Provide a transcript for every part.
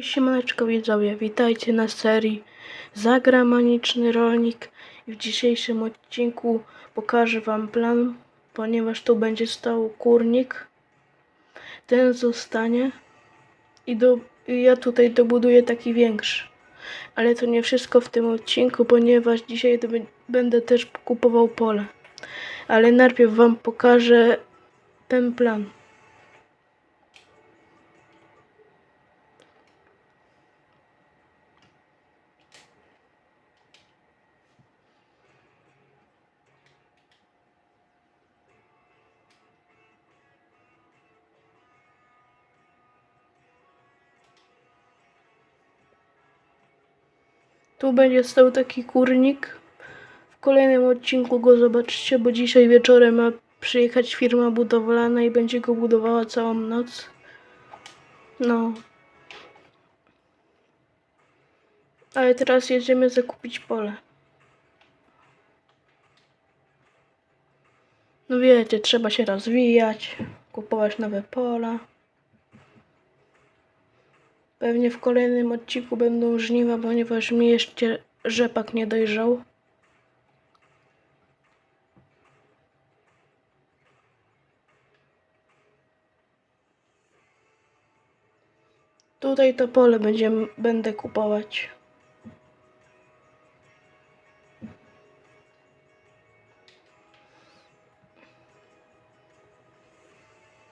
Siemaneczko widzowie, witajcie na serii Zagramaniczny Rolnik i w dzisiejszym odcinku pokażę wam plan, ponieważ tu będzie stał kurnik. Ten zostanie i, do, i ja tutaj dobuduję taki większy. Ale to nie wszystko w tym odcinku, ponieważ dzisiaj będę też kupował pole. Ale najpierw wam pokażę ten plan. Tu będzie stał taki kurnik. W kolejnym odcinku go zobaczycie, bo dzisiaj wieczorem ma przyjechać firma budowlana i będzie go budowała całą noc. No. Ale teraz jedziemy zakupić pole. No wiecie, trzeba się rozwijać, kupować nowe pola. Pewnie w kolejnym odcinku będą żniwa, ponieważ mi jeszcze rzepak nie dojrzał. Tutaj to pole będzie, będę kupować.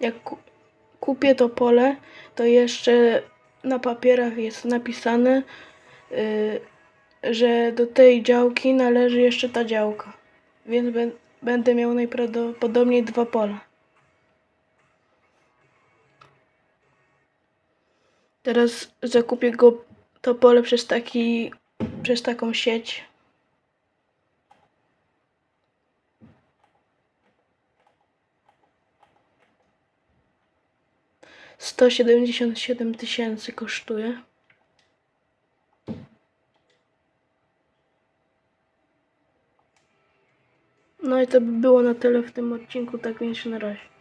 Jak ku- kupię to pole, to jeszcze na papierach jest napisane, y, że do tej działki należy jeszcze ta działka. Więc bę- będę miał najprawdopodobniej dwa pola. Teraz zakupię go to pole przez taki przez taką sieć. Sto siedemdziesiąt siedem tysięcy kosztuje. No i to by było na tyle w tym odcinku, tak więc na razie.